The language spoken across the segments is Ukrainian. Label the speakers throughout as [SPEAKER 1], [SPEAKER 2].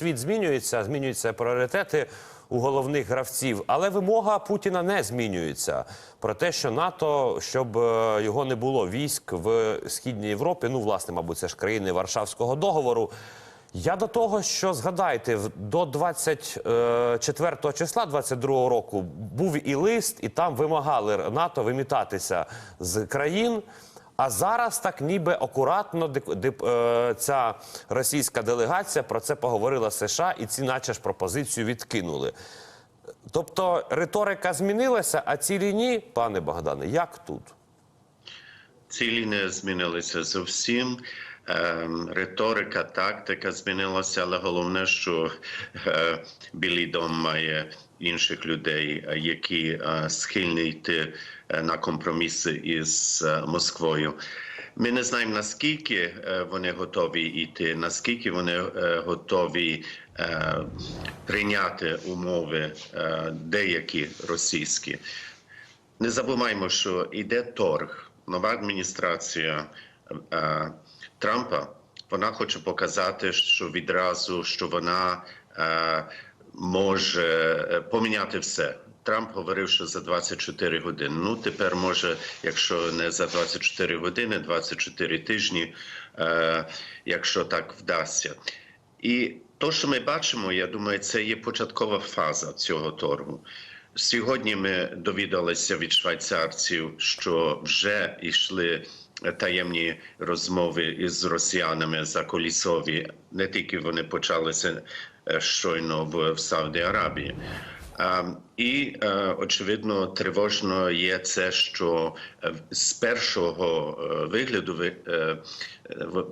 [SPEAKER 1] світ змінюється, змінюються пріоритети у головних гравців, але вимога Путіна не змінюється про те, що НАТО, щоб е, його не було військ в східній Європі. Ну, власне, мабуть, це ж країни Варшавського договору. Я до того, що згадайте, до 24 числа 22 року був і лист, і там вимагали НАТО вимітатися з країн. А зараз так ніби акуратно е, ця російська делегація про це поговорила США, і ці, наче ж, пропозицію відкинули. Тобто риторика змінилася, а цілі ні, пане Богдане, як тут?
[SPEAKER 2] Цілі не змінилися зовсім. Ем, Риторика, тактика змінилася, але головне, що е, Білий дом має інших людей, е, які е, схильні йти е, на компроміси із Москвою. Ми не знаємо наскільки вони готові йти, наскільки вони готові прийняти умови деякі російські. Не забуваємо, що йде торг. Нова адміністрація Трампа вона хоче показати, що відразу що вона може е, поміняти все. Трамп говорив, що за 24 години. Ну тепер може, якщо не за 24 години, 24 тижні, е, якщо так вдасться. І то, що ми бачимо, я думаю, це є початкова фаза цього торгу. Сьогодні ми довідалися від швейцарців, що вже йшли таємні розмови із росіянами за колісові. Не тільки вони почалися щойно в, Сауді Аравії. А, І е, очевидно тривожно є це, що е, з першого е, вигляду ви- е, е,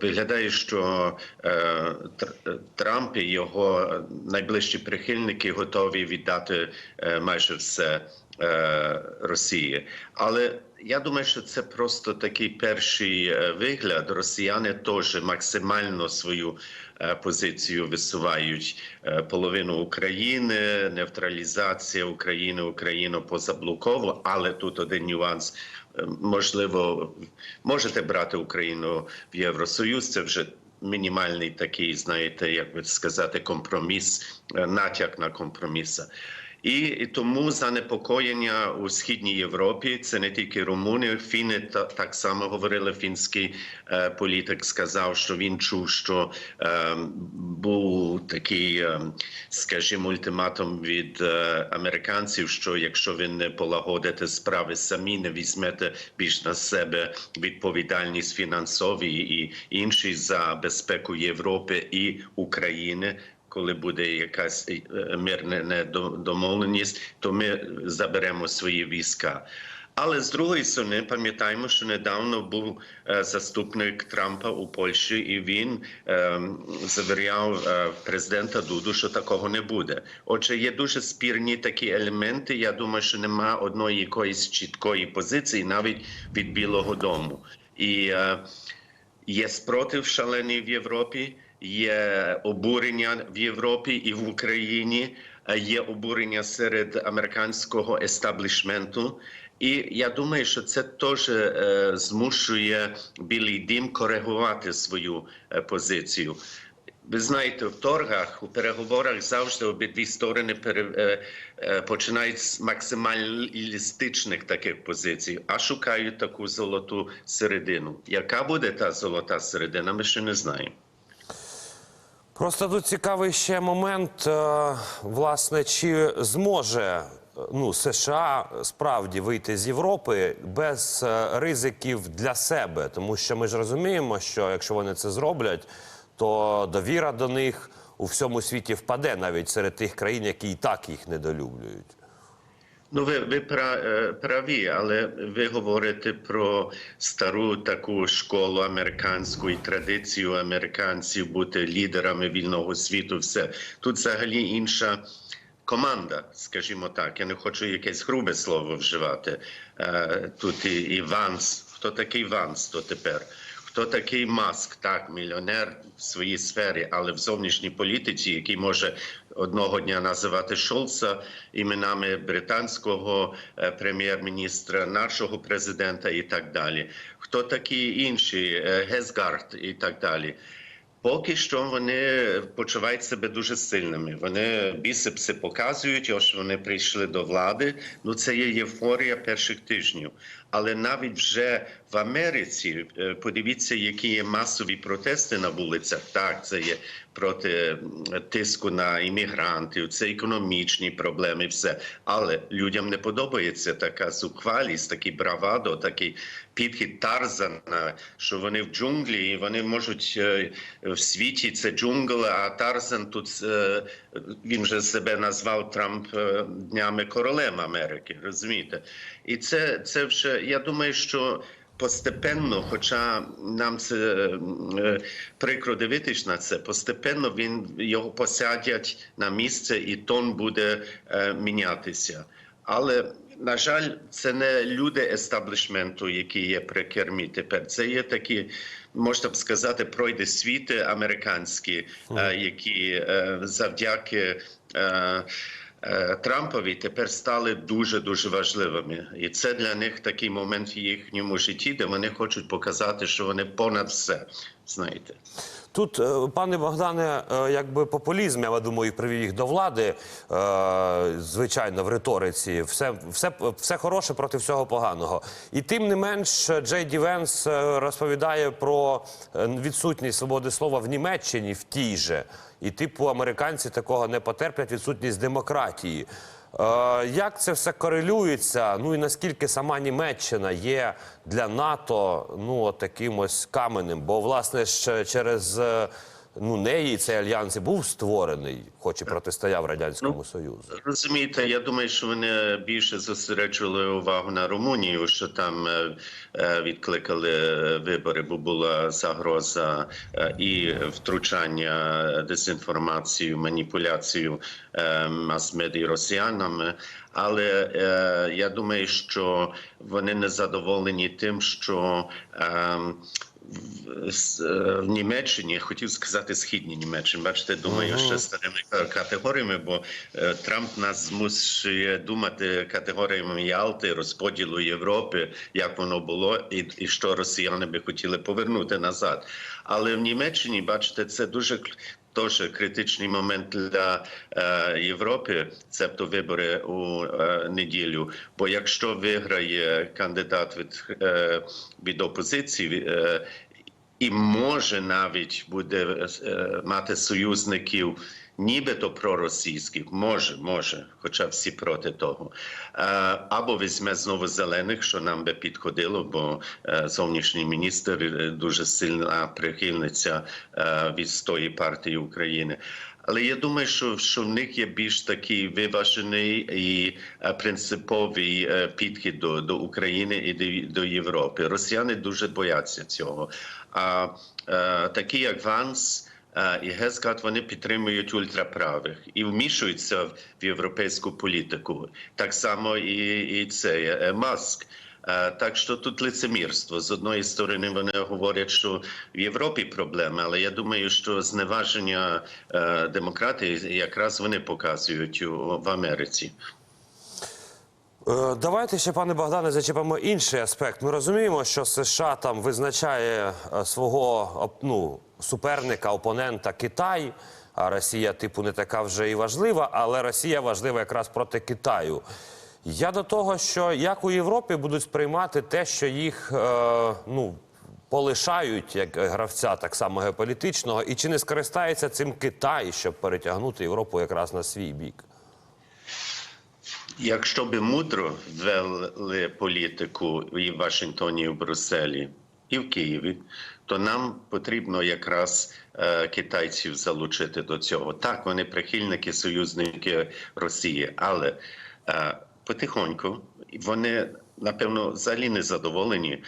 [SPEAKER 2] виглядає, що е, Трамп і його найближчі прихильники готові віддати е, майже все е, Росії. Але я думаю, що це просто такий перший е, вигляд. Росіяни теж максимально свою е, позицію висувають Е, половину України, невтралізація України, Україну позаблоково. Але тут один нюанс. Можливо, можете брати Україну в Євросоюз. Це вже мінімальний такий, знаєте, як би сказати, компроміс, натяк на компроміса. І, тому занепокоєння у східній Європі це не тільки румуни, фіни та так само говорили. Фінський е, політик сказав, що він чув, що е, був такий, е, скажімо, ультиматум від е, американців, що якщо ви не полагодите справи самі, не візьмете більш на себе відповідальність фінансові і інші за безпеку Європи і України коли буде якась е, мирна недомовленість, то ми заберемо свої війська. Але з другої сторони, пам'ятаємо, що недавно був е, заступник Трампа у Польщі, і він е, завіряв президента Дуду, що такого не буде. Отже, є дуже спірні такі елементи. Я думаю, що немає одної якоїсь чіткої позиції, навіть від Білого Дому. І Є спротив шалений в Європі, є обурення в Європі і в Україні, е, є обурення серед американського естаблішменту. І я думаю, що це теж е, змушує Білий Дім коригувати свою е, позицію. Ви знаєте, в торгах, у переговорах завжди обидві сторони починають з максималістичних таких позицій, а шукають таку золоту середину. Яка буде та золота середина, ми ще не знаємо.
[SPEAKER 1] Просто тут цікавий ще момент, е, власне, чи зможе е, ну, США справді вийти з Європи без е, ризиків для себе, тому що ми ж розуміємо, що якщо вони це зроблять, то довіра до них у всьому світі впаде навіть серед тих країн, які і так їх недолюблюють.
[SPEAKER 2] Ну, ви, ви е, праві, але ви говорите про стару таку школу американську і традицію американців бути лідерами вільного світу. Все тут взагалі інша команда, скажімо так. Я не хочу якесь грубе слово вживати. Е, Тут і, і Ванс. Хто такий Ванс? То тепер? Хто такий Маск? Так, мільйонер в своїй сфері, але в зовнішній політиці, який може одного дня називати Шолца іменами британського е, прем'єр-міністра, нашого президента і так далі. Хто такі інші? Е, Гесгард і так далі. Поки що вони почувають себе дуже сильними. Вони бісепси показують, ось вони прийшли до влади. Ну це є євфорія перших тижнів. Але навіть вже в Америці е, подивіться, які є масові протести на вулицях. Так, це є проти тиску на іммігрантів, це економічні проблеми, все. Але людям не подобається така зухвалість, такий бравадо, такий підхід Тарзана, що вони в джунглі і вони можуть е, в світі це джунгл, а Тарзан тут е, він же себе назвав Трамп днями королем Америки. Розумієте? І це, це вже я думаю, що. Постепенно, хоча нам це е, прикро дивитись на це, постепенно він його посадять на місце, і тон буде е, мінятися. Але на жаль, це не люди естаблішменту, які є при кермі тепер. Це є такі, можна б сказати, пройде світи американські, е, які е, завдяки. Е, Трампові тепер стали дуже дуже важливими, і це для них такий момент в їхньому житті, де вони хочуть показати, що вони понад все знаєте.
[SPEAKER 1] Тут, е, пане Богдане, е, якби популізм, я думаю, привів їх до влади, е, звичайно, в риториці. Все, все, все хороше проти всього поганого. І тим не менш, Джей Ді Венс розповідає про відсутність свободи слова в Німеччині в тій же. І, типу, американці такого не потерплять відсутність демократії. Е, Як це все корелюється? Ну і наскільки сама Німеччина є для НАТО ну таким ось каменем? Бо власне ж через е, ну неї цей альянс і був створений, хоч і протистояв радянському союзу.
[SPEAKER 2] Розумієте, я думаю, що вони більше зосереджували увагу на Румунію, що там е, е, відкликали вибори, бо була загроза е, і втручання дезінформацію, маніпуляцію е, мас-медій росіянами. Але е, я думаю, що вони не задоволені тим, що е, в, е, Німеччині, я хотів сказати східній Німеччині. Бачите, думаю, ще старими ка- категоріями, бо е, Трамп нас змушує думати категоріями Ялти, розподілу Європи, як воно було, і, і що росіяни би хотіли повернути назад. Але в Німеччині, бачите, це дуже Теж критичний момент для е, Європи, цебто вибори у е, неділю. Бо якщо виграє кандидат від, е, від опозиції, е, і може навіть буде е, мати союзників, нібито проросійських, може, може, хоча всі проти того. Е, або візьме знову зелених, що нам би підходило, бо е, зовнішній міністр дуже сильна прихильниця від тої партії України. Але я думаю, що, що в них є більш такий виважений і е, принциповий е, підхід до, до України і до, Європи. Росіяни дуже бояться цього. А е, такі як Ванс і Гескат, вони підтримують ультраправих і вмішуються в, європейську політику. Так само і, і це Маск. Е, Так що тут лицемірство. З одної сторони вони говорять, що в Європі проблеми, але я думаю, що зневаження е, демократії якраз вони показують в Америці.
[SPEAKER 1] Е, Давайте ще, пане Богдане, зачепимо інший аспект. Ми розуміємо, що США там визначає свого ну, суперника, опонента Китай. А Росія, типу, не така вже і важлива, але Росія важлива якраз проти Китаю. Я до того, що як у Європі будуть сприймати те, що їх е, ну, полишають як гравця, так само геополітичного, і чи не скористається цим Китай, щоб перетягнути Європу якраз на свій бік?
[SPEAKER 2] Якщо би мудро вели політику і в Вашингтоні, і в Брюсселі, і в Києві, то нам потрібно якраз е, китайців залучити до цього. Так, вони прихильники, союзники Росії, але е, потихоньку вони напевно взагалі не задоволені.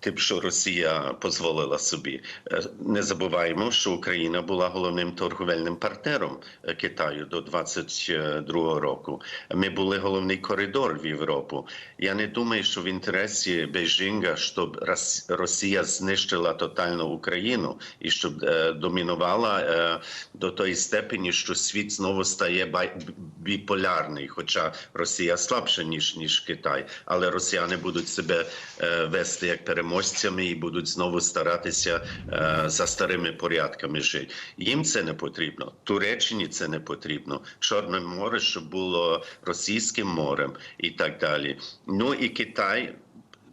[SPEAKER 2] Тим, що Росія дозволила собі, Е, не забуваємо, що Україна була головним торговельним партнером е, Китаю до 22 року. Ми були головний коридор в Європу. Я не думаю, що в інтересі Бейжинга, щоб Рос- Росія знищила тотально Україну і щоб е, домінувала до тої степені, що світ знову стає біполярний, хоча Росія слабша ніж ніж Китай, але росіяни будуть себе вести як переможцями і будуть знову старатися е, за старими порядками жити. Їм це не потрібно. Туреччині це не потрібно. Чорне море, щоб було російським морем і так далі. Ну і Китай.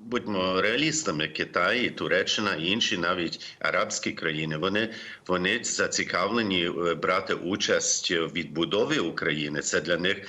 [SPEAKER 2] Будьмо реалістами, Китай, і Туреччина, і інші навіть арабські країни. Вони вони зацікавлені е, брати участь в відбудові України. Це для них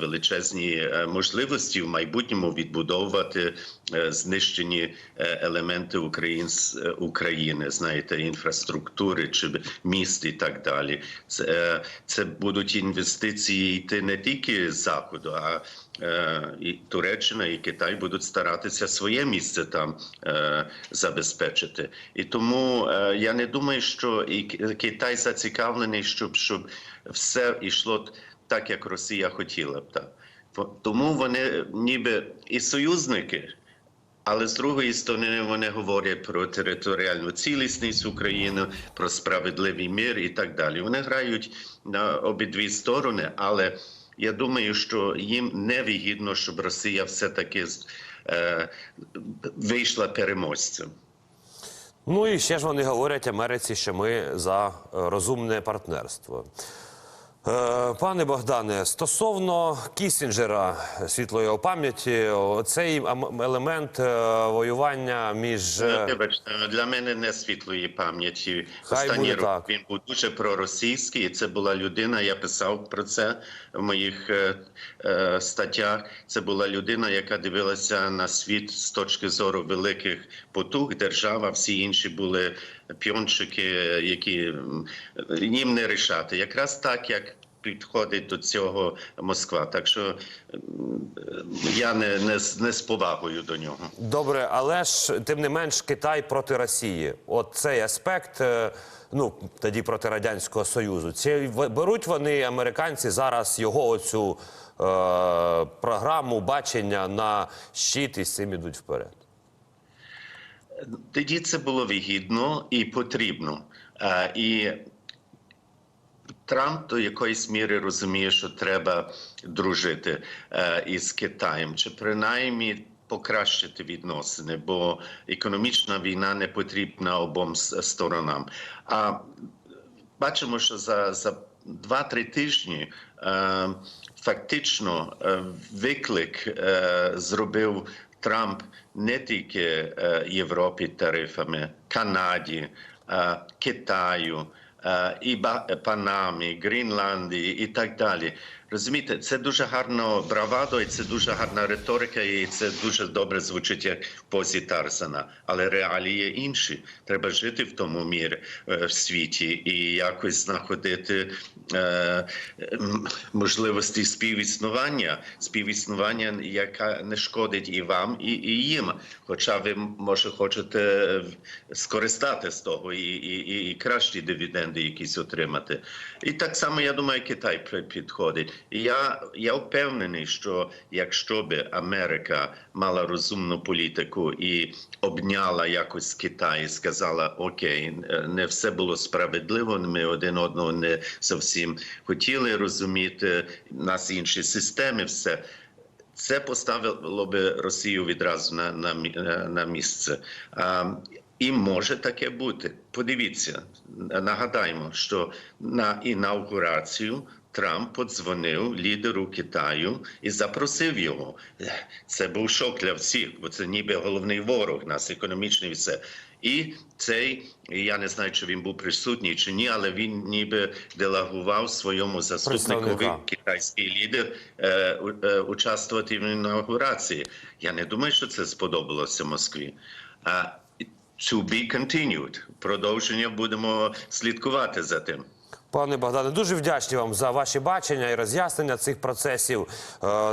[SPEAKER 2] величезні е, можливості в майбутньому відбудовувати е, знищені е, елементи Українс, е, України, знаєте, інфраструктури чи міст і так далі. Це, е, це будуть інвестиції йти не тільки з заходу, а е, і Туреччина і Китай будуть старатися своє місце там е, забезпечити. І тому е, я не думаю, що і Ки- Китай зацікавлений, щоб, щоб все йшло так, як Росія хотіла б. Так. Тому вони ніби і союзники. Але з другої сторони вони говорять про територіальну цілісність України, про справедливий мир і так далі. Вони грають на обидві сторони, але я думаю, що їм невигідно, щоб Росія все-таки е, вийшла переможцем.
[SPEAKER 1] Ну і ще ж вони говорять Америці, що ми за е, розумне партнерство. Е, Пане Богдане, стосовно Кісінджера світлої його пам'яті, цей елемент е, воювання між е,
[SPEAKER 2] Вибачте, для мене не світлої пам'яті.
[SPEAKER 1] Хай
[SPEAKER 2] Останній
[SPEAKER 1] буде
[SPEAKER 2] рік
[SPEAKER 1] так.
[SPEAKER 2] він був дуже проросійський, і це була людина. Я писав про це в моїх е, е, статтях. Це була людина, яка дивилася на світ з точки зору великих потуг. Держава, всі інші були піончики, які їм не рішати. Якраз так, як підходить до цього Москва. Так що я не, не, не з повагою до нього.
[SPEAKER 1] добре, але ж тим не менш Китай проти Росії. От цей аспект. е, Ну тоді проти радянського союзу. Чи беруть вони американці зараз його оцю е, програму бачення на щит і з цим ідуть вперед?
[SPEAKER 2] Тоді це було вигідно і потрібно. Е, І Трамп до якоїсь міри розуміє, що треба дружити е, із Китаєм, чи принаймні покращити відносини, бо економічна війна не потрібна обом сторонам. А бачимо, що за, за 2-3 тижні е, фактично е, виклик е, зробив Трамп не тільки е, Європі тарифами, Канаді, Китаю. Е, І Ба- Панамі, Грінландії і так далі. Розумієте, це дуже гарно бравадо, і це дуже гарна риторика, і це дуже добре звучить як позі Тарзана. Але реалії інші. Треба жити в тому мірі е, в світі і якось знаходити е, можливості співіснування, співіснування, яка не шкодить і вам, і, і їм. Хоча ви може хочете е, скористати з того і, і, і, кращі дивіденди якісь отримати. І так само я думаю, Китай підходить. Я, я впевнений, що якщо би Америка мала розумну політику і обняла якось Китай, і сказала: Окей, не все було справедливо. Ми один одного не зовсім хотіли розуміти. У нас інші системи, все. Це поставило би Росію відразу на, на, на місце. А, і може таке бути. Подивіться, нагадаємо, що на інаугурацію Трамп подзвонив лідеру Китаю і запросив його. Це був шок для всіх, бо це ніби головний ворог нас, економічний все. І цей, я не знаю, чи він був присутній чи ні, але він ніби делегував своєму заступникові китайський лідер е, е, участвувати в інаугурації. Я не думаю, що це сподобалося Москві. А to be continued. Продовження будемо слідкувати за тим.
[SPEAKER 1] Пане Богдане, дуже вдячні вам за ваші бачення і роз'яснення цих процесів. Е,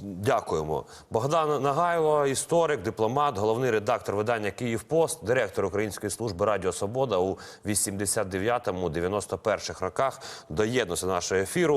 [SPEAKER 1] Дякуємо. Богдан Нагайло, історик, дипломат, головний редактор видання Київпост, директор Української служби Радіо Свобода у 89-91 роках. Доєднався до нашого ефіру.